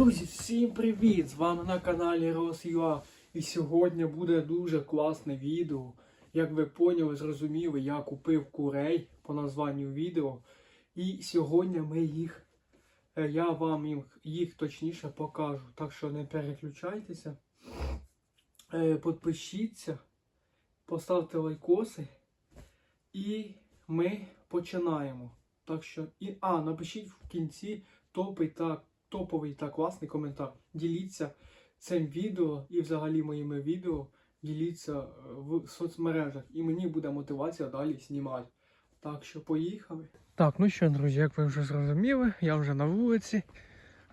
Друзі, всім привіт! З вами на каналі Рос.ua І сьогодні буде дуже класне відео. Як ви поняли, зрозуміли, я купив курей по названню відео. І сьогодні ми їх, е, я вам їх, їх точніше покажу. Так що не переключайтеся. Е, Підпишіться, поставте лайкоси. І ми починаємо. Так що, і, а, напишіть в кінці топи та топовий та класний коментар. Діліться цим відео і взагалі моїми відео. Діліться е, в соцмережах. І мені буде мотивація далі знімати. Так що поїхали. Так, ну що, друзі, як ви вже зрозуміли, я вже на вулиці.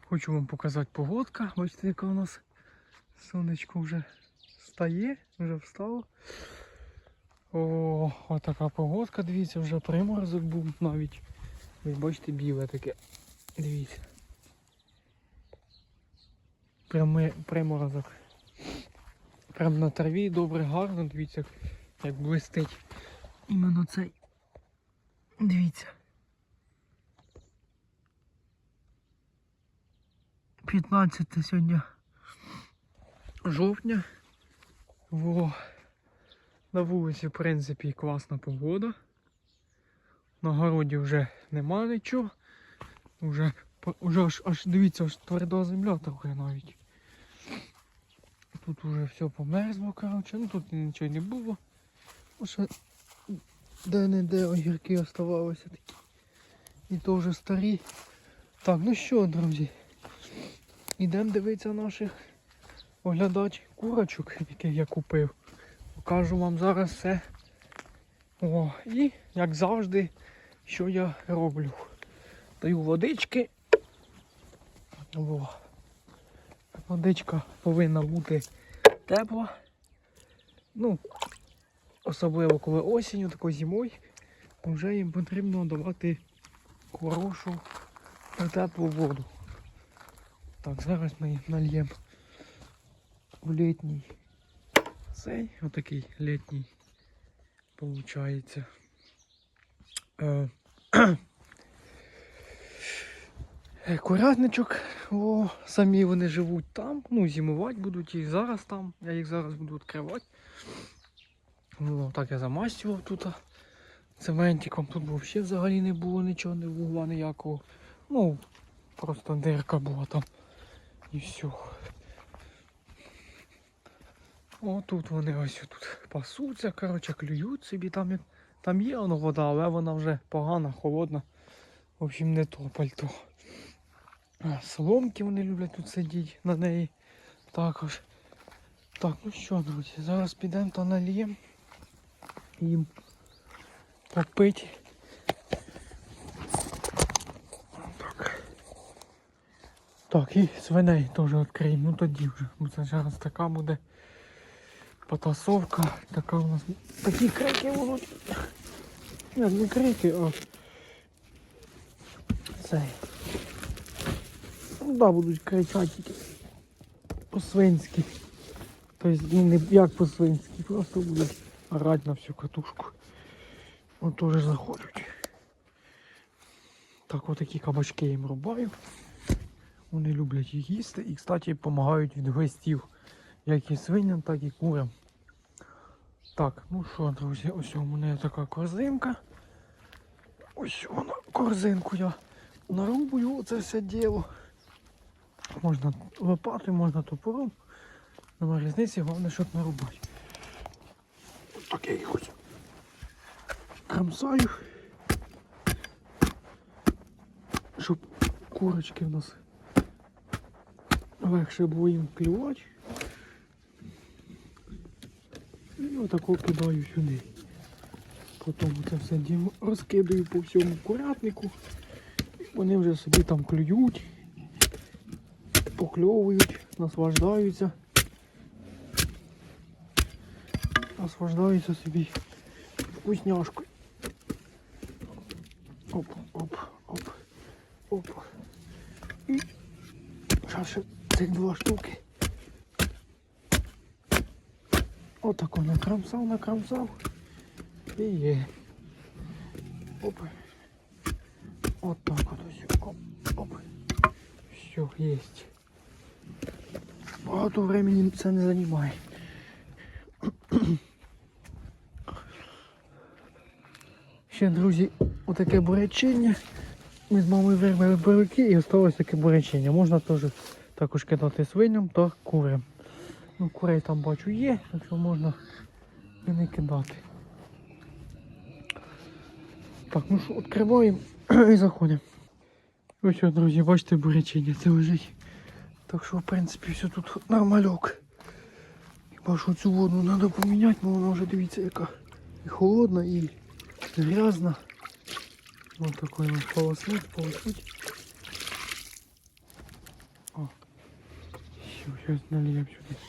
Хочу вам показати погодка. Бачите, яка у нас сонечко вже стає, вже встало. О, отака погодка, дивіться, вже приморозок був навіть. Ви бачите, біле таке. Дивіться. Пряме приморозок. Прям на траві добре, гарно, дивіться, як блистить. Іменно цей. Дивіться. 15 сьогодні жовтня. Во. На вулиці, в принципі, класна погода. На городі вже нема нічого. Уже, уже аж, аж дивіться, аж тверда земля трохи навіть. Тут уже все померзло, коротше, ну тут нічого не було. Лише де-не-де огірки оставалися такі. І то вже старі. Так, ну що, друзі. Ідемо дивитися наших оглядач курочок, яких я купив. Покажу вам зараз все. О, і, як завжди, що я роблю. Даю водички. О. Водичка повинна бути тепла. Ну, особливо коли осінню, такою зимою, вже їм потрібно давати хорошу та теплу воду. Так, зараз ми їм нальємо в літній цей, отакий літній, получається. Е, Курятничок, о, самі вони живуть там, ну, зимувати будуть і зараз там. Я їх зараз буду відкривати. О, так я замастював тут цементиком. Тут взагалі взагалі не було нічого, не вугла ніякого. Ну, просто дирка була там. І все. О, тут вони ось тут пасуться, коротше, клюють собі. Там, там є воно вода, але вона вже погана, холодна. В общем, не то пальто. Соломки вони люблять тут сидіти на неї також. Так, ну що, друзі, зараз підемо та наліємо їм попити. Так. Так, і свиней теж відкриємо, ну тоді вже. Бо це зараз така буде потасовка. Така у нас такі крики будуть. Ні, не крики, а цей. Да, будуть кричати по-свинськи. Тобто, ну не як по-свинськи, просто будуть орати на всю катушку. От теж заходять. Так, отакі кабачки їм рубаю. Вони люблять їх їсти і, кстати, допомагають від гостів. Як і свиням, так і курям. Так, ну що, друзі, ось у мене така корзинка. Ось вона, корзинку я нарубую оце все діло. Можна лопатою, можна топором. Нема різниці, головне, щоб нарубати. Ось так я їх ось крамсаю. Щоб курочки в нас легше було їм клювати. І отако кидаю сюди. Потім це все розкидаю по всьому курятнику. І вони вже собі там клюють, покльовують, наслаждаються. Наслаждаються собі вкусняшкою. Оп, оп, оп, оп. І зараз ще цих два штуки. Отако накрамсав, накрамсав. І є. Оп. От так от ось. Оп. Оп. Все, есть. Багато времени це не займає. Ще, друзі, отаке бурячиння. Ми з мамою вирвали буряки і осталось таке бурячиння. Можна теж також кидати свиням та курям. Ну, курей там бачу є, так що можна і не кидати. Так, ну що, відкриваємо і заходимо. Ось, друзі, бачите, бурячиння, це лежить. Так що, в принципі, все тут нормальок. Хіба що цю воду треба поміняти, бо вона вже дивіться яка і холодна, і грязна. Ось такой вот полоснуть, полоснуть. О. Все, сейчас нальем сюда.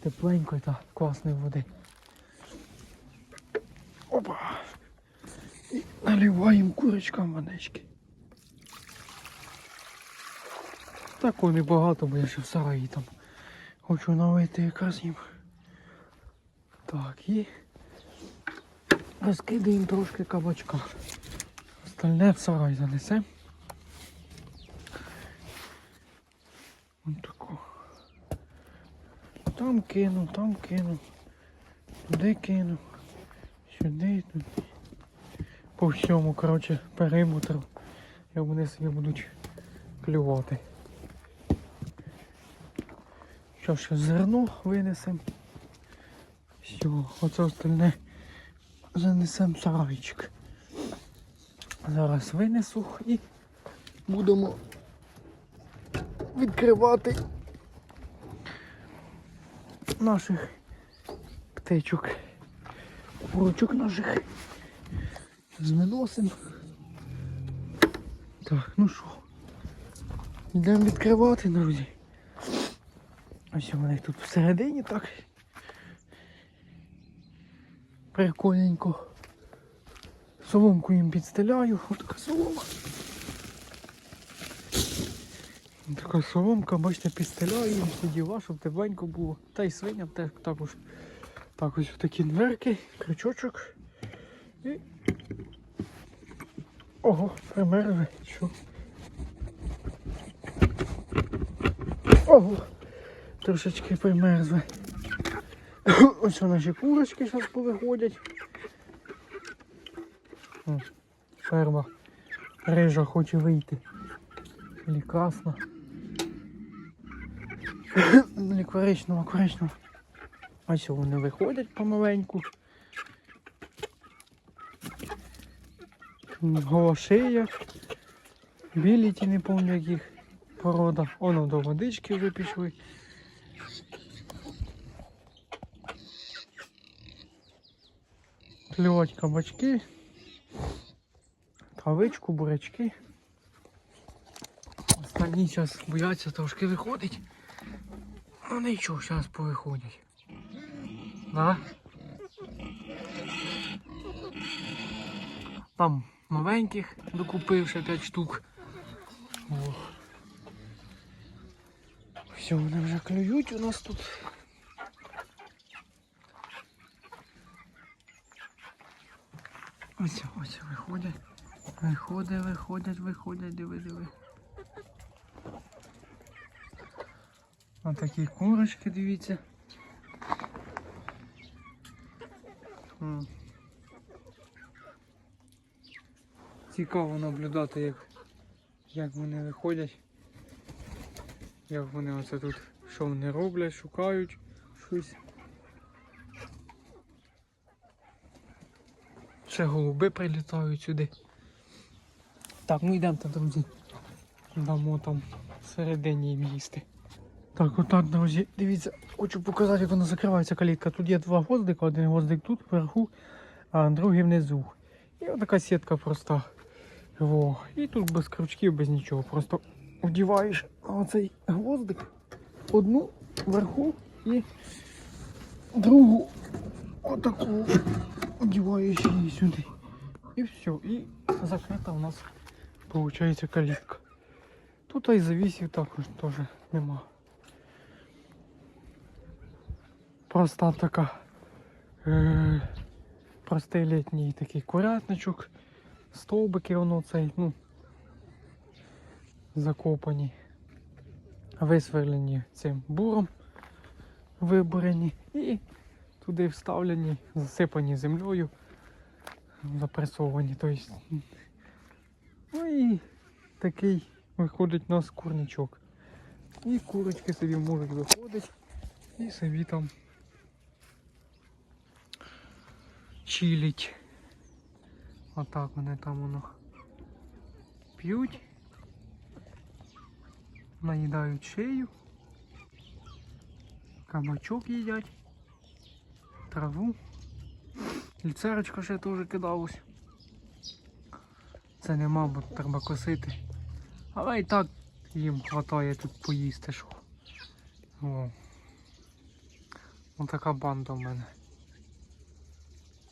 Тепленької та класної води. Опа! І наливаємо курочкам водички. Такого небагато, бо я ще в сараї там. Хочу налити якраз їм. Так, і розкидаємо трошки кабачка. Остальне в сарай занесемо. Ось таку. Там кину, там кину. Туди кину. Сюди, туди. По всьому, коротше, периметру. І вони собі будуть клювати. Що ще зерно винесемо. Все, оце остальне занесемо сарайчик. Зараз винесу і будемо відкривати наших птичок. Курочок наших. Звиносимо. Так, ну що, йдемо відкривати, друзі. Ось вони тут всередині так. Прикольненько. Соломку їм підстеляю, така солома. Така соломка, бачите, підстеляю їм всі діла, щоб тепленько було. Та й свиням теж також. Так, ось такі дверки, крючочок. І. Ого, примерли. Що? Ого! Трошечки примерзли. Ось наші курочки зараз повиходять. Ферма рижа хоче вийти. Или коричнева, коричнева. Ось вони виходять помаленьку. Голошия. Білі ті не пам'ятаю яких порода. Воно до водички вже пішли. Клювать кабачки. Травичку, бурячки. Останні зараз бояться трошки виходить. Ну нічого, зараз повиходять. Да? Там новеньких докупив ще 5 штук. О. Все, вони вже клюють у нас тут. Ось, ось виходять. Виходять, виходять, виходять, диви, диви. Ось такі курочки, дивіться. Цікаво наблюдати, як, як вони виходять. Як вони оце тут, що вони роблять, шукають щось. Ще голуби прилітають сюди. Так, ну йдемо, друзі. Дамо там всередині їм їсти. Так, отак, друзі, дивіться, хочу показати, як вона закривається калітка. Тут є два гвоздика, один гвоздик тут вверху, а другий внизу. І отака сітка проста. Во. І тут без крючків, без нічого. Просто вдіваєш оцей гвоздик одну вверху і другу отаку одіваєш її сюди. І все. І закрита у нас виходить калітка. Тут і завісів також теж нема. Проста така е, простий літній такий курятничок, стовбики воно цей, ну, закопані. висверлені цим буром, виборені і туди вставлені, засипані землею, запресовані. Тобто, ну і такий виходить у нас курничок. І курочки собі можуть виходити і собі там чилить. Отак вони там воно п'ють, наїдають шею, кабачок їдять, траву. Люцерочка ще теж кидалась. Це нема, бо треба косити. Але і так їм хватає тут поїсти що. О. Ось така банда в мене.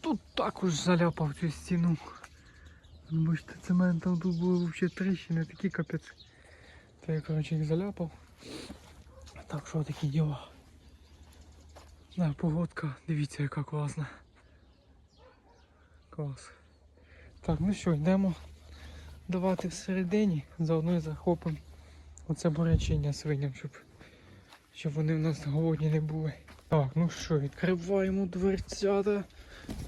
Тут також заляпав цю стіну. Бачите, цементом тут було взагалі тріщини, такі капець. То я, коротше, їх заляпав. Так що такі діла. Да, погодка, дивіться, яка класна. Клас. Так, ну що, йдемо давати всередині, заодно і захопимо оце бурячиння свиням, щоб, щоб вони в нас голодні не були. Так, ну що, відкриваємо дверцята.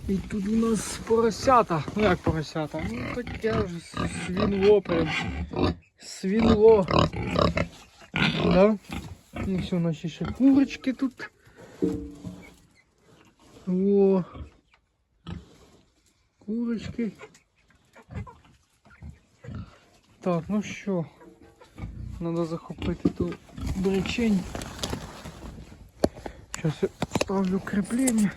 І тут у нас поросята. Ну як поросята? Ну таке ж свінло прям. Свінло. Да? І все, наші ще курочки тут. О. Курочки. Так, ну що, треба захопити ту бречень. Зараз я ставлю кріплення,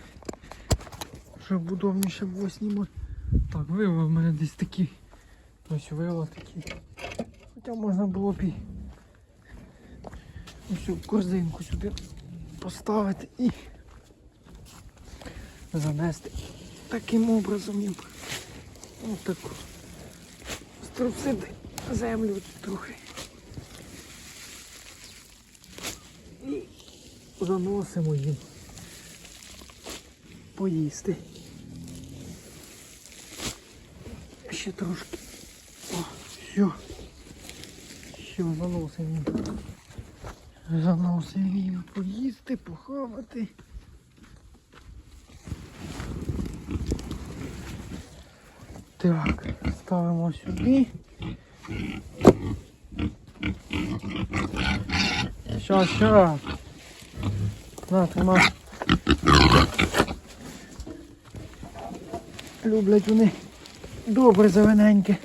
щоб удобніше було знімати. Так, вила в мене десь такі. Ось вила такі. Хоча можна було б і ось корзинку сюди поставити і занести таким образом їм. Ось таку. Струсити землю трохи. І заносимо їм поїсти. Ще трошки. О, все. Все, заносимо їм. Заносимо їм поїсти, похавати. Так, ставимо сюди. Щас, щас. На. Люблять вони добре зелененьке.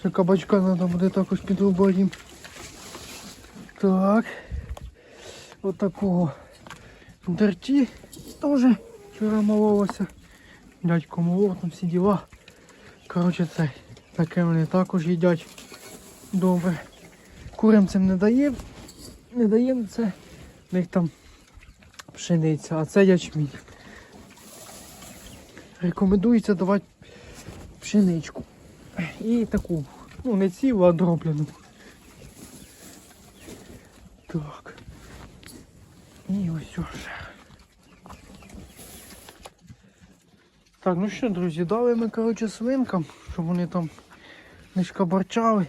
Ще кабачка треба буде також підрубати їм. Так. От такого дерті теж вчора мололося. Дядько молов, там всі діла. Коротше, це таке вони також їдять добре. Курям цим не даємо. Не даємо це. В них там пшениця, а це ячмінь. Рекомендується давати пшеничку. І таку, ну не цілу, а дроблену. Так. І ось ж. Так, ну що, друзі, дали ми, коротше, свинкам, щоб вони там не шкабарчали.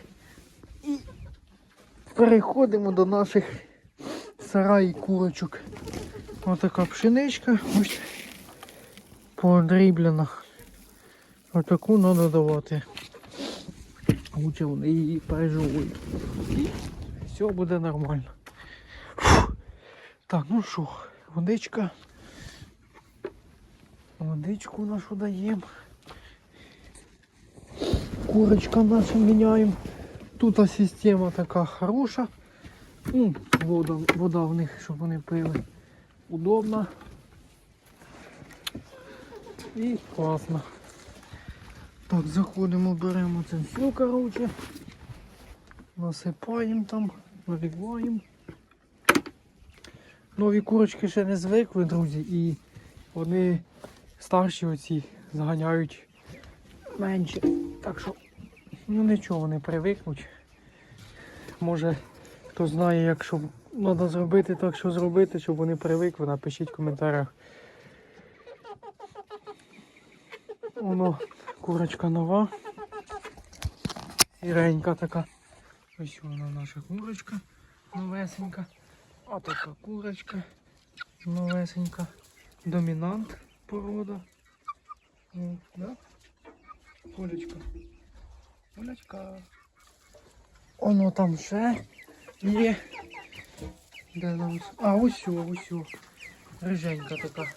І переходимо до наших сараї курочок. Ось така пшеничка, ось подріблена. Отаку треба давати. Лучше вони її пережовують. І все буде нормально. Так, ну що, водичка. Водичку нашу даємо. Курочка наша міняємо. Тут система така хороша. Ну, вода, вода в них, щоб вони пили. Удобна. І класно. Так, заходимо, беремо це все, коротше. Насипаємо там, наливаємо. Нові курочки ще не звикли, друзі, і вони старші оці заганяють менше. Так що, ну нічого, вони привикнуть. Може, хто знає, як що треба зробити, так що зробити, щоб вони привикли, напишіть в коментарях. Воно курочка нова. Сіренька така. Ось вона наша курочка. новесенька. А така курочка новесенька. Домінант порода. О, да? Олечка. Олечка. Оно там ще є. Де нам? А, ось, ось. Риженька така.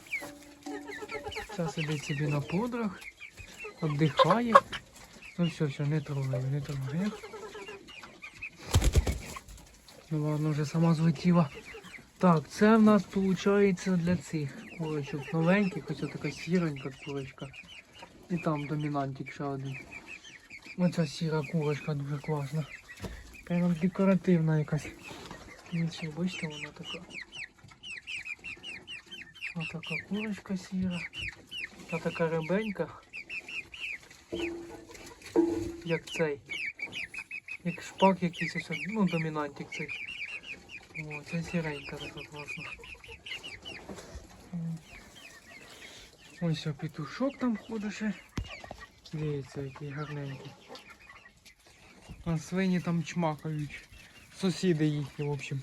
Зараз сидить собі на подрах, віддихає. Ну все, все, не трогаю, не трогаю. Ну ладно, вже сама злетіла. Так, це в нас виходить для цих курочок новеньких, ось така сіронька курочка. І там домінантик ще один. Оця сіра курочка дуже класна. Прямо декоративна якась. Нічого, бачите, вона така. Ось така курочка сіра. Та така рибенька. Як цей. Як шпак якийсь ну домінантик цей. О, це сіренька така класна. Ось о, петушок там ходить ще. Дивіться, який гарненький. А свині там чмакають. Сусіди їхні, в общем.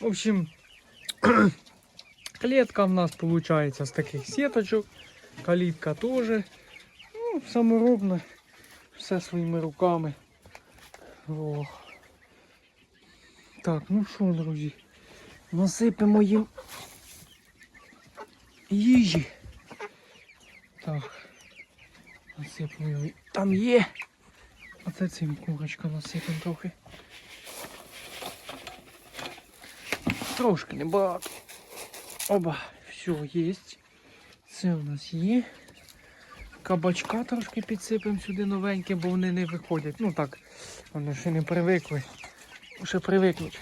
В общем, клетка в нас виходить з таких сіточок. Калітка теж. Ну, саморобна. Все своїми руками. О. Так, ну що, друзі, насипемо їм їжі. Так. Насипемо. Там є. А це цим курочка насипемо трохи. Трошки небагато. Оба, все є. Це у нас є. Кабачка трошки підсипемо сюди новеньке, бо вони не виходять. Ну так, вони ще не привикли. Ще привикнуть.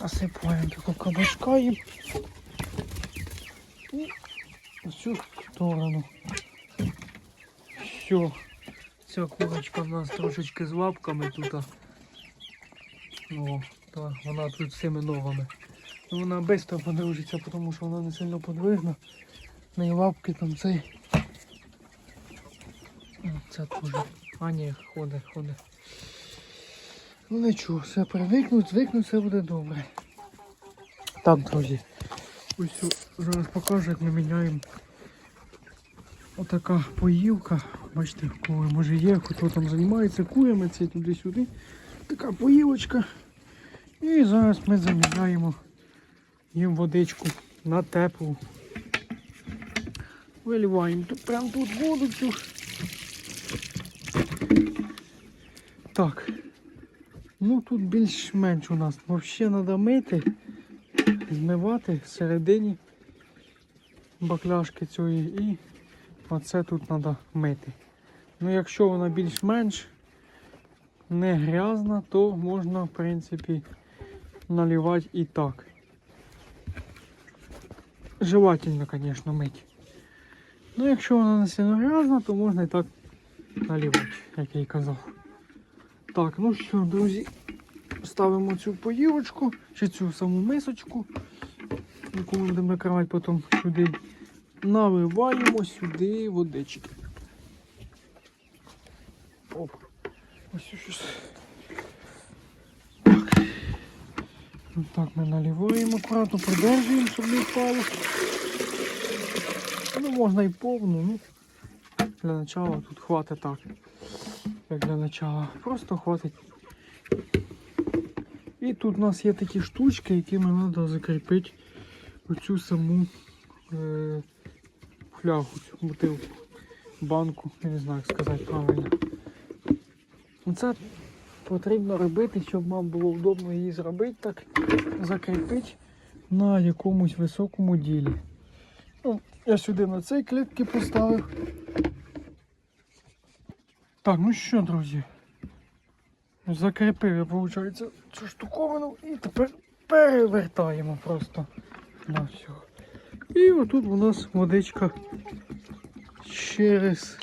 Насипаємо таку кабачка їм. І в цю сторону. Все. Ця курочка в нас трошечки з лапками тут. О, так, вона тут з цими ногами. Ну, Вона швидко подружиться, тому що вона не сильно подвижна. В лапки там цей. Це теж. А ні, ходить, ходить. Ну нічого, все привикнуть, звикнуть, все буде добре. Так, друзі. Ось зараз покажу, як ми міняємо. Отака поївка. Бачите, в кого може є, хто там займається курями, це туди-сюди. Така поївочка. І зараз ми заміняємо їм водичку на теплу. Виливаємо тут прямо тут воду цю. Так. Ну тут більш-менш у нас взагалі треба мити, змивати всередині бакляшки цієї і оце тут треба мити. Ну якщо вона більш-менш не грязна, то можна в принципі наливати і так. Желательно, звісно, мити. Ну якщо вона не сильно грязна, то можна і так наливати, як я і казав. Так, ну що, друзі, ставимо цю поївочку, чи цю саму мисочку, яку ми будемо накривати потім сюди. Наливаємо сюди водички. Оп. Ось щось. Так. Ось так ми наливаємо акуратно, придержуємо, щоб не впало. Ну, можна і повну, ну. Для начала тут хватить так. Як для начала. Просто хватить. І тут у нас є такі штучки, якими треба закріпити оцю саму е, флягу, цю бутилку, банку, я не знаю, як сказати правильно. Це потрібно робити, щоб вам було вдобно її зробити, так закріпити на якомусь високому ділі. Ну, я сюди на цей клітки поставив. Так, ну що, друзі, закріпив я, виходить, цю штуковину і тепер перевертаємо просто на все. І отут у нас водичка через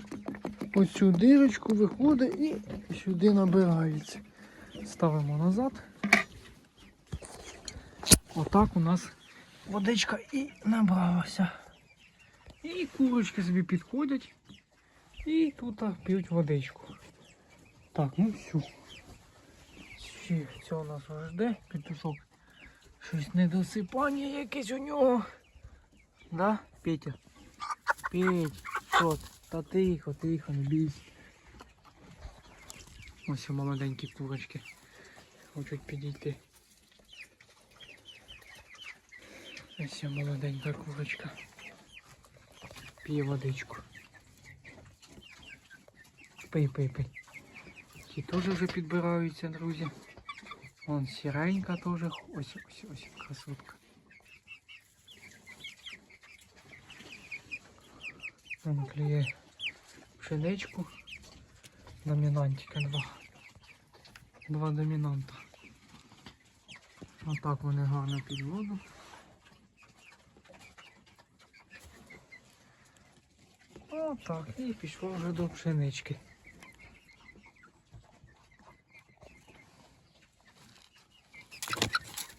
оцю дирочку виходить і сюди набирається. Ставимо назад. Отак у нас водичка і набралася. І курочки собі підходять і тут п'ють водичку. Так, ну все. Чи це у нас аж де петушок? Щось недосипання якесь у нього. Да, Петя? Петь, що ти? Та тихо, тихо, не бійся. Ось молоденькі курочки. Хочуть підійти. Ось молоденька курочка. П'є водичку. Пий, пий, пий. Ті теж вже підбираються, друзі. Вон сіренька теж. Ось, ось, ось, красотка. Вон клює пшеничку. Домінантика два. Два домінанта. Отак вони гарно під воду. Отак. І пішло вже до пшенички.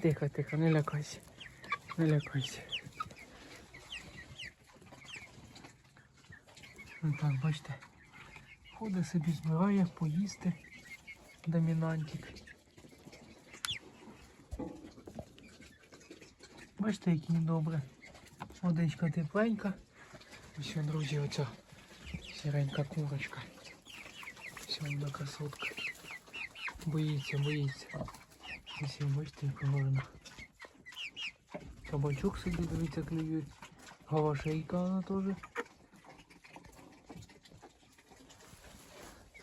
Тихо, тихо, не лякайся. Не лякайся. Ну так, бачите. Ходить собі збирає поїсти домінантик. Бачите, як їм добре. Водичка тепленька. Ось, друзі, оця сіренька курочка. Ось вона красотка. Боїться, боїться. Ось бачите, яка гарна. Кабачок собі, дивіться, клює. Галашейка вона теж.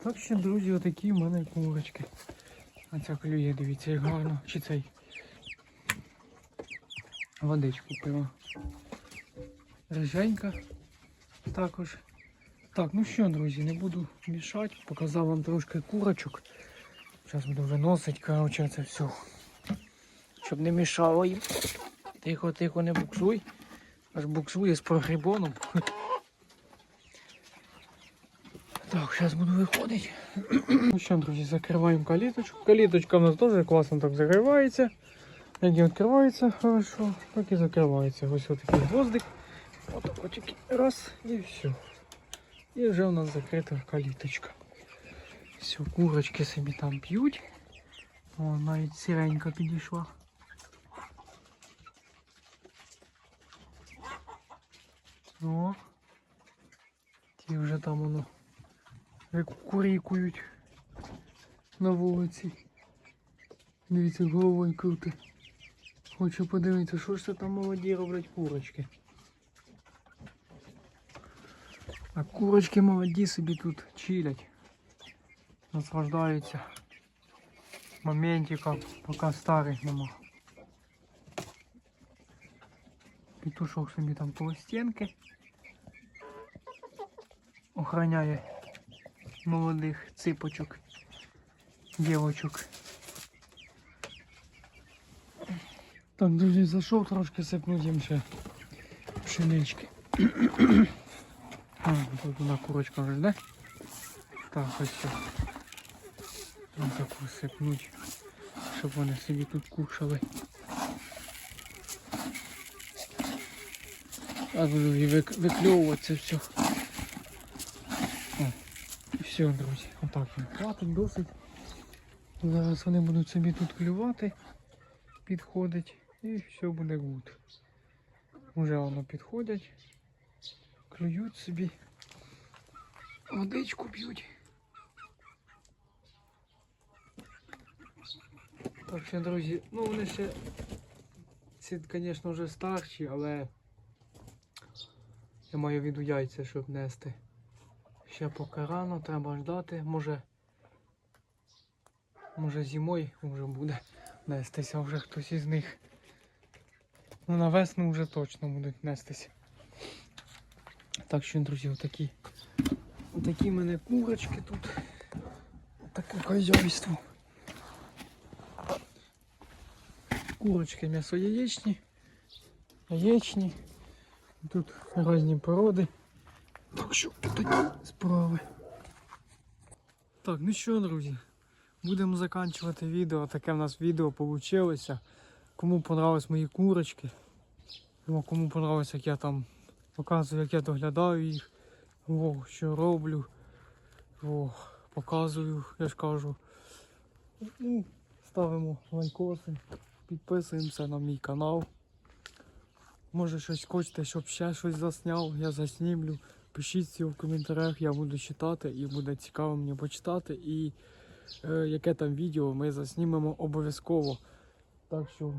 Так що, друзі, отакі в мене курочки. А ця клює, дивіться, як гарно. Чи цей водичку пила. Риженька також. Так, ну що, друзі, не буду мішати. Показав вам трошки курочок. Зараз буду виносити, коротше, це все. Щоб не мішало їм. Тихо, тихо, не буксуй. Аж буксує з прогрібоном. Так, зараз буду виходити. Ну що, друзі, закриваємо каліточку. Каліточка в нас теж класно так закривається. Як і відкривається хорошо, так і закривається. Ось ось такий гвоздик. От такий раз і все. І вже у нас закрита каліточка. Все, курочки собі там п'ють. О, навіть сіренька підійшла. О, ті вже там воно курікують на вулиці. Дивіться, головою крути. Хочу подивитися, що ж це там молоді роблять курочки. А курочки молоді собі тут чилять. Наслаждаються моментиком, поки старих нема. Петушок собі там коло стінки. Охраняє молодих ципочок, дівочок. Так, друзі, зайшов трошки сипнуть їм ще пшенички. А, тут одна курочка вже йде. Так, ось все. Ось таку сипнуть, щоб вони собі тут кушали. А буду і вик- викльовувати це все. О, і все, друзі. Отак їм хватить досить. Зараз вони будуть собі тут клювати, підходить і все буде гуд. Уже воно підходять, клюють собі, водичку п'ють. Так що, друзі, ну вони ще, ці, звісно, вже старші, але я маю в виду яйця, щоб нести. Ще поки рано, треба ждати, може, може зимою вже буде нестися вже хтось із них. Ну на весну вже точно будуть нестися. Так що, друзі, отакі. Отакі в мене курочки тут. Таке хазяйство. Курочки м'ясо яєчні. Яєчні. Тут різні породи. Так що такі справи. Так, ну що, друзі, будемо закінчувати відео. Таке в нас відео вийшло. Кому понравились мої курочки. Ну, Кому понравилось, як я там показую, як я доглядаю їх. Во, що роблю. Во, показую, я ж кажу. Ну, ставимо лайкоси, підписуємося на мій канал. Може щось хочете, щоб ще щось засняв, я заснімлю. Пишіть всі в коментарях, я буду читати і буде цікаво мені почитати. І е, яке там відео ми заснімемо обов'язково. Так що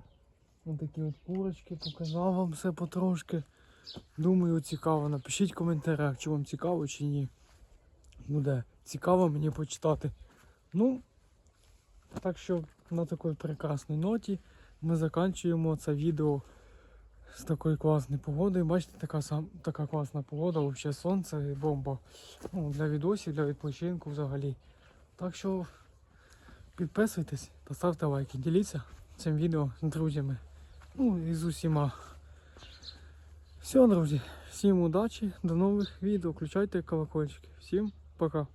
ось такі от курочки, показав вам все потрошки. Думаю, цікаво. Напишіть в коментарях, чи вам цікаво, чи ні. Буде цікаво мені почитати. Ну, так що на такій прекрасній ноті ми закінчуємо це відео з такою класною погодою. Бачите, така сам така класна погода, взагалі сонце і бомба. Ну, для відосів, для відпочинку взагалі. Так що підписуйтесь та ставте лайки, діліться цим відео з друзями. Ну і з усіма. Все, друзі, всім удачі, до нових відео. Включайте колокольчики. Всім пока.